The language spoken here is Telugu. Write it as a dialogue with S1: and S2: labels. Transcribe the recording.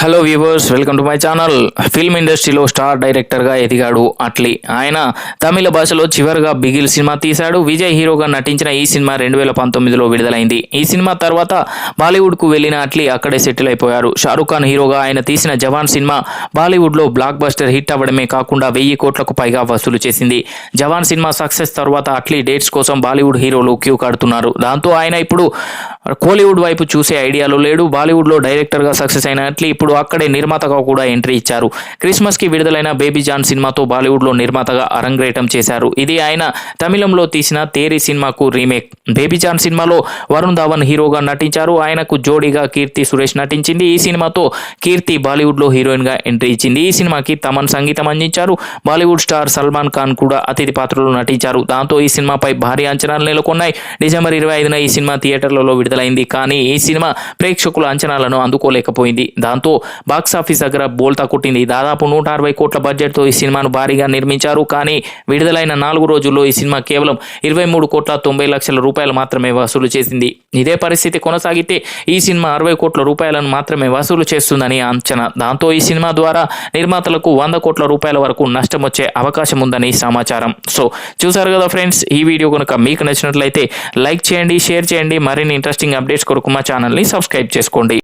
S1: Hello viewers welcome to my channel film ఇండస్ట్రీలో స్టార్ డైరెక్టర్గా ఎదిగాడు అట్లీ. ఆయన తమిళ భాషలో చివరిగా బిగిల్ సినిమా తీశాడు. విజయ్ హీరోగా నటించిన ఈ సినిమా రెండు వేల పంతొమ్మిదిలో విడుదలైంది. ఈ సినిమా తర్వాత బాలీవుడ్కు వెళ్ళిన అట్లీ అక్కడే సెటిల్ అయిపోయారు. షారూఖ్ ఖాన్ హీరోగా ఆయన తీసిన జవాన్ సినిమా బాలీవుడ్లో బ్లాక్ బస్టర్ హిట్ అవ్వడమే కాకుండా వెయ్యి కోట్లకు పైగా వసూలు చేసింది. జవాన్ సినిమా సక్సెస్ తర్వాత అట్లీ డేట్స్ కోసం బాలీవుడ్ హీరోలు క్యూ కడుతున్నారు. దాంతో ఆయన ఇప్పుడు కోలీవుడ్ వైపు చూసే ఐడియాలో లేడు. బాలీవుడ్లో డైరెక్టర్గా సక్సెస్ అయినట్లు ఇప్పుడు అక్కడే నిర్మాతగా కూడా ఎంట్రీ ఇచ్చారు. క్రిస్మస్కి విడుదలైన బేబీ జాన్ సినిమాతో బాలీవుడ్లో నిర్మాతగా అరంగేటం చేశారు. ఇది ఆయన తమిళంలో తీసిన తేరి సినిమాకు రీమేక్. బేబీ జాన్ సినిమాలో వరుణ్ ధావన్ హీరోగా నటించారు. ఆయనకు జోడీగా కీర్తి సురేష్ నటించింది. ఈ సినిమాతో కీర్తి బాలీవుడ్లో హీరోయిన్గా ఎంట్రీ ఇచ్చింది. ఈ సినిమాకి తమన్ సంగీతం అందించారు. బాలీవుడ్ స్టార్ సల్మాన్ ఖాన్ కూడా అతిథి పాత్రలో నటించారు. దాంతో ఈ సినిమాపై భారీ అంచనాలు నెలకొన్నాయి. డిసెంబర్ ఇరవై ఐదున ఈ సినిమా థియేటర్లలో విడుదలైంది. కానీ ఈ సినిమా ప్రేక్షకుల అంచనాలను అందుకోలేకపోయింది. దాంతో బాక్సాఫీస్ దగ్గర బోల్తా కొట్టింది. దాదాపు నూట అరవై కోట్ల బడ్జెట్తో ఈ సినిమాను భారీగా నిర్మించారు. కానీ విడుదలైన నాలుగు రోజుల్లో ఈ సినిమా కేవలం ఇరవై మూడు కోట్ల తొంభై లక్షల రూపాయలు మాత్రమే వసూలు చేసింది. ఇదే పరిస్థితి కొనసాగితే ఈ సినిమా అరవై కోట్ల రూపాయలను మాత్రమే వసూలు చేస్తుందని అంచనా. దాంతో ఈ సినిమా ద్వారా నిర్మాతలకు వంద కోట్ల రూపాయల వరకు నష్టం వచ్చే అవకాశం ఉందని సమాచారం. సో చూసారు కదా ఫ్రెండ్స్ ఈ వీడియో కనుక మీకు నచ్చినట్లయితే లైక్ చేయండి షేర్ చేయండి. మరిన్ని ఇంట్రెస్ట్ ఇంట్రెస్టింగ్ అప్డేట్స్ కొరకు మా ఛానల్ని సబ్స్క్రైబ్ చేసుకోండి.